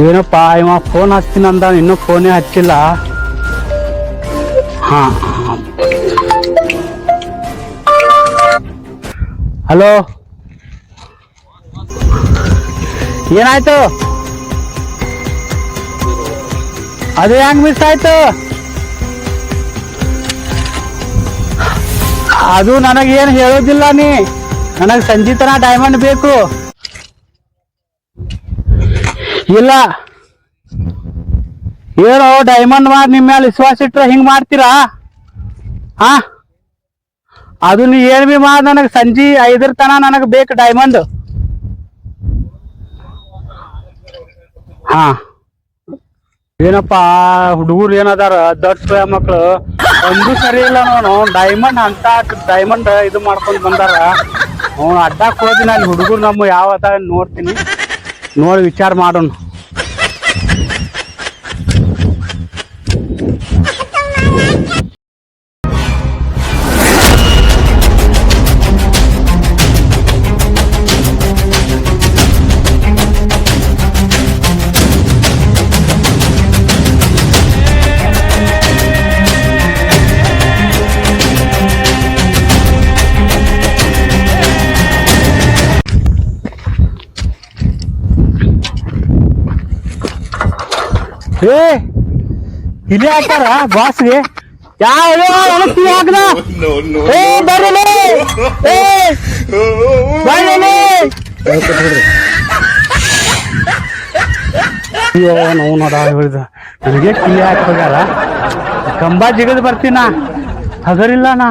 ಏನಪ್ಪ, ಇವ ಫೋನ್ ಹಚ್ತೀನಿ ಅಂದ ಇನ್ನೂ ಫೋನೇ ಹಚ್ಚಿಲ್ಲ. ಹಾ. ಹಲೋ ಏನಾಯ್ತು? ಅದು ಹೆಂಗ್ ಮಿಸ್ ಆಯ್ತು? ಅದು ನನಗೇನು ಹೇಳೋದಿಲ್ಲ ನೀ. ನನಗೆ ಸಂಜೀತನ ಡೈಮಂಡ್ ಬೇಕು. ಇಲ್ಲ. ಏನೋ ಡೈಮಂಡ್ ಮಾಡಿ ನಿಮ್ಮ ಮೇಲೆ ವಿಶ್ವಾಸ ಇಟ್ರೆ ಹಿಂಗ್ ಮಾಡ್ತೀರಾ? ಹಾ? ಅದು ನೀ ಏನ್ ಬಿ ಮಾಡಿ ನನಗೆ ಸಂಜೆ ಐದರ ತನ ನನಗೆ ಬೇಕು ಡೈಮಂಡ್ ಹಾ. ಏನಪ್ಪ, ಹುಡುಗರು ಏನದಾರ ದೊಡ್ಡ ಮಕ್ಕಳು ಒಂದು ಸರಿ ಇಲ್ಲ ನಾನು ಡೈಮಂಡ್ ಅಂತ ಡೈಮಂಡ್ ಇದು ಮಾಡ್ಕೊಂಡು ಬಂದಾರ. ಅವ್ನು ಅಡ್ಡಾಕ್ ಹೋದಿನ ಅಲ್ಲಿ ಹುಡುಗರು ನಮ್ಮ ಯಾವ ನೋಡ್ತೀನಿ. ನೋಡಿ ವಿಚಾರ ಮಾಡೋಣ. ಏ, ಇಲ್ಲಿ ಹಾಕ್ತಾರ ಬಾಸ್ಗೆ. ಯಾವ ಒಣಗ್ತಿ ಹಾಕ್ದ. ಏ ಏ ನೋಡ ನನಗೆ ಕಿಲಿ ಹಾಕ್ಬೇಕಾರ ಕಂಬ ಜಿಗದ್ ಬರ್ತೀನ ಹಗರಿಲ್ಲ ನಾ.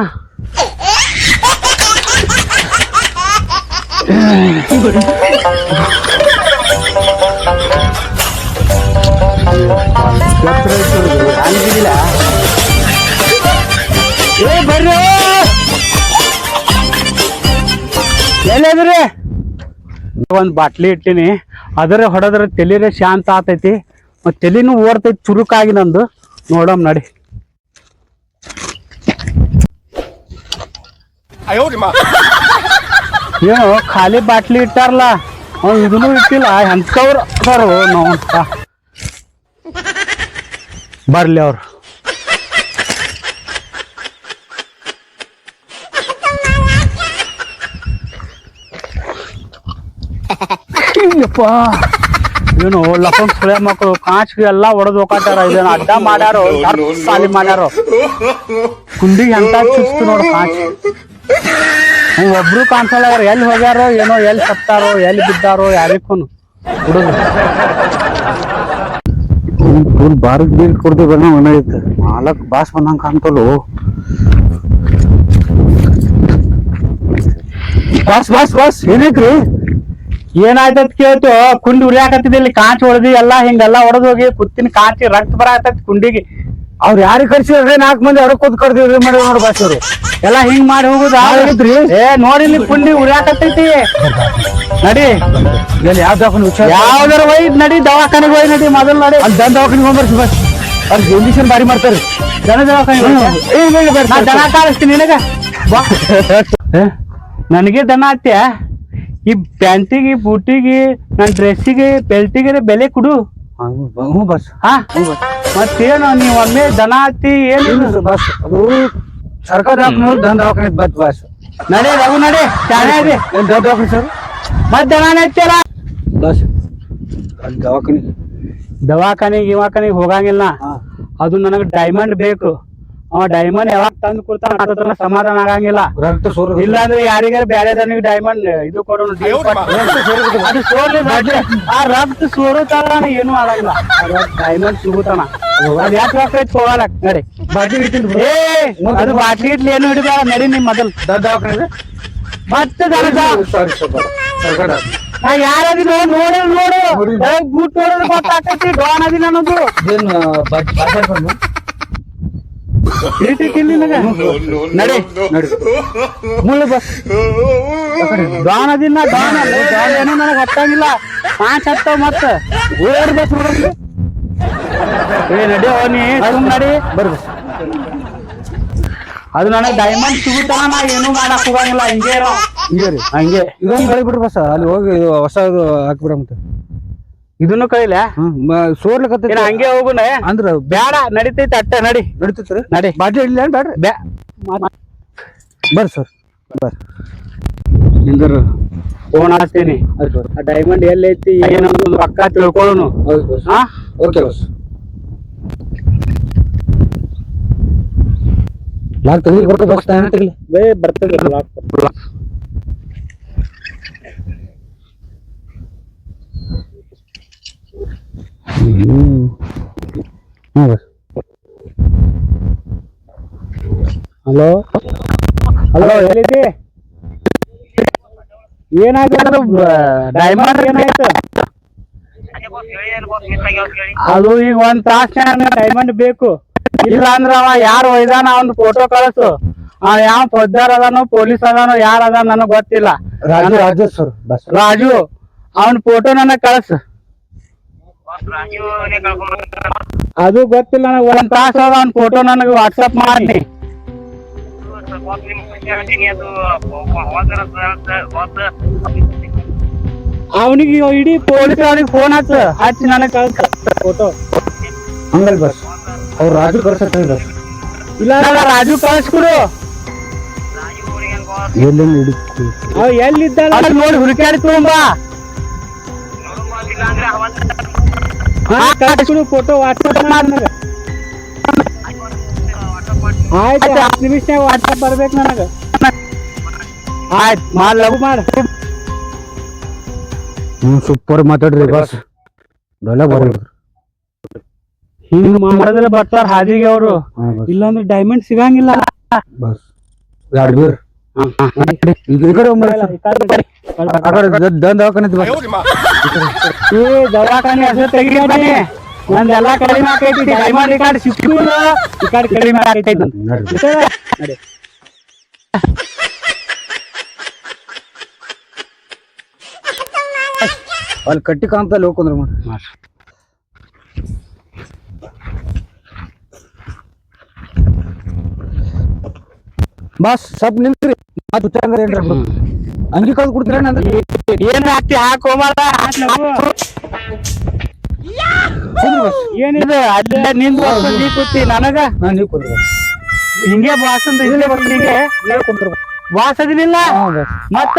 ಒಂದ್ ಏ ಒಂದು ಬಾಟ್ಲಿ ಇಟ್ಟಿನಿ. ಅದರ ಹೊಡೆದ್ರೆ ತೆಲಿರೆ ಶಾಂತ ಆತೈತಿ ಮತ್ತು ತೆಲಿನೂ ಓಡ್ತೈತಿ ಚುರುಕಾಗಿ ನಂದು. ನೋಡಮ್ ನಡಿ. ಏನು ಖಾಲಿ ಬಾಟ್ಲಿ ಇಟ್ಟಾರಲ್ಲ ಅವ್ನು ಇದನ್ನು ಇಟ್ಟಿಲ್ಲ. ಎಂಥವ್ರು ಸರ್ ನಾವು ಬರ್ಲಿ ಅವ್ರು. ಯಪ್ಪ ಏನು ಲಫನ್ ಸುಳೆ ಮಕ್ಕಳು ಕಾಚ್ಗೆ ಎಲ್ಲ ಒಡೆದು ಹೋಗಾಟಾರ ಇದನ್ನ ಅಡ್ಡ ಮಾಡ್ಯಾರು ಸಾಲಿ ಮಾಡ್ಯಾರು. ಕುಂಡಿ ಎಂತ ಚುಸ್ತು ನೋಡು ಕಾಂಚ್. ಒಬ್ರು ಕಾಣಿಸಲ್ಲ ಅವ್ರು. ಎಲ್ಲಿ ಹೋಗ್ಯಾರೋ, ಏನೋ, ಎಲ್ಲಿ ಸತ್ತಾರೋ, ಎಲ್ಲಿ ಬಿದ್ದಾರೋ ಯಾರಿಗೂ ಹುಡುಗ. ಫುಲ್ ಬಾರ್ಕ್ ಬೀರ್ ಕೊಡ್ದು ಮನೆಯೈತೆ ಮಾಲಕ್ ಬಾಸ್ ಬಂದಂಗೆ ಕಾಣ್ತಲು ಬಾಸ್ ಬಾಸ್ ಬಾಸ್, ಏನೈತ್ರಿ? ಏನಾಯ್ತತ್ ಕೇಳ್ತು? ಕುಂಡಿ ಉರಿಯಾಕತ್ತಿದ್ದ ಇಲ್ಲಿ ಕಾಂಚ್ ಹೊಡೆದಿ, ಎಲ್ಲಾ ಹಿಂಗೆಲ್ಲಾ ಹೊಡೆದೋಗಿ ಕುತ್ತಿನ ಕಾಂಚಿ ರಕ್ತ ಬರಾಕತ್ತೈತಿ ಕುಂಡಿಗೆ. ಅವ್ರು ಯಾರಿಗೆ ಕರ್ಸಿದ್ರೆ ನಾಲ್ಕು ಮಂದಿ ಅವ್ರ ಕೂತ್ ಕರ್ದಿವ್ರಿ ಮಾಡಿ ನೋಡ್ ಬಾಸ್ ಅವ್ರು. ಎಲ್ಲಾ ಹಿಂಗ್ ಮಾಡಿ ಹೋಗುದ್ರಿ ಏ ನೋಡಿ ನೀವು ಪುಂಡಿ ಉರಿಯಾಕತ್ತೈತಿ. ನಡಿ. ಎಲ್ಲಿ ಯಾವ ದವಾಖಾನೆ ವಿಚಾರ ಯಾವ್ದಾರ ಒಯ್ದ್ ನಡಿ ದವಾಖಾನೆಗೆ ಹೋಯ್ ನಡಿ ಮೊದಲು ನಡಿ. ಅಲ್ಲಿ ದನ ದವಾಖಾನೆ ಹೋಗ್ಬರ್ಸಿ ಬಸ್ ಅಲ್ಲಿ ಇಂಜೆಕ್ಷನ್ ಬಾರಿ ಮಾಡ್ತಾರೆ. ದನ ದವಾಖಾನೆ ನಾ ದನ ಕಾಣಿಸ್ತೀನಿ ನಿನಗ. ನನಗೆ ದನ ಆತ್ಯ ಈ ಪ್ಯಾಂಟಿಗೆ ಬೂಟಿಗೆ ನನ್ನ ಡ್ರೆಸ್ಸಿಗೆ ಬೆಲ್ಟಿಗೆ ಬೆಲೆ ಕೊಡು. ಹ್ಞೂ ಬಸ್. ಹಾ. ಮತ್ತೇನು ನೀವು ಒಮ್ಮೆ ದನ ಹತ್ತಿ ಏನು ಇಲ್ಲ ಬಸ್ ಅದು ಸರ್ಕಾರ ದವಾಖಾನೆ ದನ ದವಾಖಾನೆ ಬತ್ ಬಸ್ ನಡೆ ರಘು ನಡೆ. ಚಾನೆ ಇದೆ. ದೊಡ್ಡ ದನ ದವಾಖಾನೆ ಸರ್? ಮತ್ತೆ ದನ ಹತ್ತಿಯಲ್ಲ ಬಸ್. ಅಲ್ಲಿ ದವಾಖಾನೆ. ದವಾಖಾನೆಗೆ ಇವಾಖಾನೆಗೆ ಹೋಗಂಗಿಲ್ಲ. ಅದು ನನಗೆ ಡೈಮಂಡ್ ಬೇಕು. ಅವ ಡೈಮಂಡ್ ಯಾವಾಗ ತಂದು ಕೊಡ್ತಾನ ಸಮಾಧಾನ ಆಗಂಗಿಲ್ಲ. ರಕ್ತ ಸೋರ ಇಲ್ಲ ಅಂದ್ರೆ ಯಾರಿಗಾರ ಬೇರೆ ದನಿಗೆ ಡೈಮಂಡ್ ಇದು ಕೊಡೋಣ. ಅದು ಬಿಡ್ಲಿ. ಆ ರಕ್ತ ಸೋರುತ್ತಾನ ಏನು ಆಗಲ್ಲ ಡೈಮಂಡ್ ಸಿಗುತ್ತಾನ ಯಾಕೆ ಹಾಕೈತಿ ಹೋಗಲ್ಲ? ನಡಿ. ಬಾಟಿ ಹಿಡಿತೀನಿ ಏ ಅದು ಬಾಟ್ಲಿ ಇಡ್ಲಿ ಏನು ಹಿಡಿಬೇಡ. ನಡಿ ನಿಮ್ ಮೊದಲ್. ದೊಡ್ಡ ದವಾಖಾನೆ? ಮತ್ತೆ ದನದ ಸಾರಿ ಸರ್ ಸರ್ಕಾರ ನಾ ಯಾರದಿನ ನೋಡು ನೋಡು. ನೋಡಿ. ಬೂಟ್ ನೋಡಿದ್ರೆ ಗೊತ್ತಾಗ್ತೈತಿ. ಡಾನ್ ನಿನಗ. No, no, ನಡಿ ನಡಿ. ಮುಳ್ಳು ಬಸ್ ಡಾನ್ ಅದಿನ ಡಾನ್ ಡಾನ್ ಏನೋ ನನಗೆ ಹತ್ತಂಗಿಲ್ಲ. ಪಾಂಚ್ ಹತ್ತಾವ ಮತ್ತ. ಓರ್ ಬಸ್ ಏ ನಡಿ ನೀ ಸುಮ್ ನಡಿ. ಬರ್ರಿ. ಬಸ್ ಅದು ನನಗೆ ಡೈಮಂಡ್ ಸಿಗುತ್ತಾನ ನಾ ಏನೂ ಮಾಡಕ್ ಹೋಗಂಗಿಲ್ಲ ಹಿಂಗೆ ಇರೋ. ಹಿಂಗೆ ರೀ. ಹಂಗೆ. ಇದೊಂದು ಬೆಳಿ ಬಿಡ್ರಿ ಬಸ್ ಅಲ್ಲಿ ಹೋಗಿ ಹೊಸದು ಹೊಸ ಇದು ಹಾಕ್ಬಿಡ ಮತ್ತೆ ಇದನ್ನು ಕಳಿಲ ಸೋರ್ಲಕತ್ತ ಏನ ಹಂಗೆ ಹೋಗುನ? ಅಂದ್ರ ಬೇಡ ನಡಿತೈತಿ ಅಟ್ಟ ನಡಿ. ನಡೀತೈತ್ರಿ ನಡಿ. ಬಾಟ್ಲಿ ಇಲ್ಲ ಏನ್ ಬ್ಯಾಡ್ರಿ? ಬ್ಯಾ ಬರ್ರಿ ಸರ್. ಬರ್ರಿ. ನಿಂದ್ರು. ಫೋನ್ ಹಾಕ್ತೀನಿ. ಆ ಡೈಮಂಡ್ ಎಲ್ಲೈತಿ ಏನೋ ರೊಕ್ಕ ತಿಳ್ಕೊಳ್ಳೋನು. ಹಾ ಓಕೆ ಬಸ್ ಲಾಕ್ ತೆಗಿ ಬರ್ತದೆ ಬಸ್ ತಾನೇ ತೆಗಿಲಿ ಬೇ ಬರ್ತದೆ ಹ್ಞೂ ಬಸ್ ಹಲೋ ಹಲೋ ಎಲ್ಲಿದ್ದಿ? ಏನಾಯ್ತು ಡೈಮಂಡ್ ಏನಾಯ್ತು? ಅದು ಈಗ ಒಂದ್ ತಾಸ ಡೈಮಂಡ್ ಬೇಕು. ಇಲ್ಲ ಅಂದ್ರ ಅವ ಯಾರು ಒಯ್ದಾನ ಅವ್ನ ಫೋಟೋ ಕಳಿಸು. ಅವ ಯಾವ ಪೊದ್ದಾರ್ ಅದಾನೋ ಪೊಲೀಸ್ ಅದಾನೋ ಯಾರ ಅದಾನ ನನಗ್ ಗೊತ್ತಿಲ್ಲ. Raju Raju sir bus. Raju ಅವನ್ ಫೋಟೋ ನನಗ್ ಕಳಸು. ಅದು ಗೊತ್ತಿಲ್ಲ ನನಗ್ ಒಂದ್ ತಾಸ ಅದ ಅವ್ನ ಫೋಟೋ ನನಗೆ ವಾಟ್ಸಪ್ ಮಾಡಿ ಅವನಿಗೆ ಇಡೀ ಪೊಲೀಸ್ ಅವ್ನಿಗೆ ಫೋನ್ ಹಚ್ಚ ಹಚ್ಚಿ ನನಗ್ ಕಳ್ಸ ಫೋಟೋ ಹಂಗಲ್ ಬಸ್. ಅವ್ರು ರಾಜು ಇಲ್ಲ ರಾಜು ಕಳ್ಸ್ಕೊಡು. ಎಲ್ಲೆಲ್ಲಿ ಹಿಡಿತು ಅವ್ ಎಲ್ಲಿದ್ದಾಳ? ನೋಡಿ ಹುಡುಕಾಡಿ ತಗೊಂಬಾ. ಹಾ ಕಳ್ಸ್ಕೊಡು ಫೋಟೋ ವಾಟ್ಸಪ್ ನನಗ ಆಯ್ತು ಹತ್ತು ನಿಮಿಷನಾಗ ವಾಟ್ಸಪ್ ಬರ್ಬೇಕು ನನಗ. ಆಯ್ತು ಮಾಡ್ ಲಘು ಮಾಡ ಹ್ಞೂ ಸೂಪರ್ ಮಾತಾಡ್ರಿ ಬಾಸ್ ಬರೋದು ಹಿಂಗ್ ಮಾಡಿದ್ರೆ ಬರ್ತಾರ ಹಾದಿಗೆ ಅವರು. ಇಲ್ಲಾಂದ್ರೆ ಡೈಮಂಡ್ ಸಿಗಂಗಿಲ್ಲ. ಬಸ್. ಈ ಕಡೆ ದವಾಖಾನೆ ಹೆಸರು ನಂದೆಲ್ಲ ಕಡಿಮೆ ಆಕೈತಿ. ಡೈಮಂಡ್ ಈ ಕಡೆ ಸಿಕ್ಕಿಲ್ಲ. ಈ ಕಡೆ ಕಡಿಮೆ ಆಗೈತಿ ನಡ್ರಿ ನಡಿ ಅಲ್ಲಿ ಕಟ್ಟಿ ಕಾಂತಲ್ಲಿ ಹೋಗ್ಕೊಂಡ್ರ ಬಸ್ ಸ್ವಲ್ಪ ನಿಲ್ತ್ರಿ ಮಾತು ಹುಚ್ಚಂಗಾರ ಏನ್ರ. ಅಂಗಿ ಕಳ್ದು ಕೊಡ್ತೀರ ಅಂದ್ರೆ? ಏನ್ ಹಾಕ್ತಿ? ಹಾಕೋಬಾರ ಏನಿದೆ? ಅಲ್ಲೇ ನಿಂದು ನೀ ಕೂತಿ ನನಗ? ನೀವು ಕೊಡ್ರಿ ಹಿಂಗೆ ಬಾಸಂದ ಇಲ್ಲೇ ಬರ್ತೀನಿ ನೀವು ಕೊಡ್ರಿ ಬಸ್ ಬಾಸ್. ಅದಿನಿಲ್ಲ ಹಾಂ ಬಸ್. ಮತ್ತ?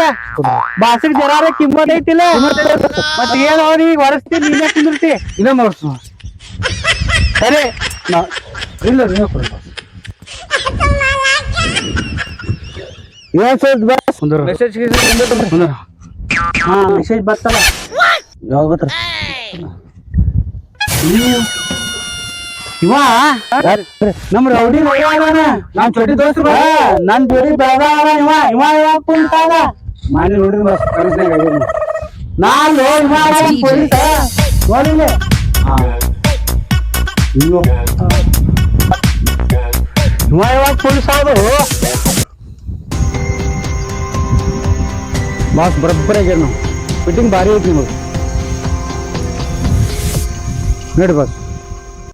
ಬಾಸಿಗೆ ಜರಾರ ಕಿಮ್ಮತ್ ಐತಿಲ್ಲ? ಮತ್ ಏನ್ ಅವ್ರಿ ಈಗ ಹೊರಸ್ತಿ ನೀನೇ ಕುಂದಿರ್ತಿ? ಇದೇ ಮಾಡ್ಸು ಸರಿ. ನಾ- ಇಲ್ಲ ನೀವು ಕೊಡ್ರಿ ಏನ್ ಸರ್ ಬಸ್ ಕುಂದ್ರು. ಮೆಸೇಜ್ ಕುಂದ್ರು. ಹಾ ಮೆಸೇಜ್ ಬರ್ತಲ್ಲ ಯಾವಾಗ ಬರ್ತಾರ? ಇವ? ನಮ್ ರೌಡಿ. ನಾನ್ ಚೋಟಿ ದೋಸ್ತ ಹಾ, ನನ್ ಜೋಡಿ ಬೆಳಗಾವ ಇವ. ಇವ ನಾನು ಕುಂತಾನ? ಮಾನ್ಯ ನೋಡ್ರಿ ಬಸ್. ನಾನು ಯಾವಾಗ ಪೊಲೀಸ ನೋಡಿಲ್ಲ. ಇನ್ನು. ಇವ ಯಾವಾಗ ಪೊಲೀಸ್ ಆದ್ರು ಬಾಸ್ ಬರೋಬ್ಬರಿ ಆಗ್ಯಾದ ನಾವು ಫಿಟ್ಟಿಂಗ್ ಭಾರಿ ಐತಿ ನಿಮಗೆ ನೋಡಿ ಬಾಸ್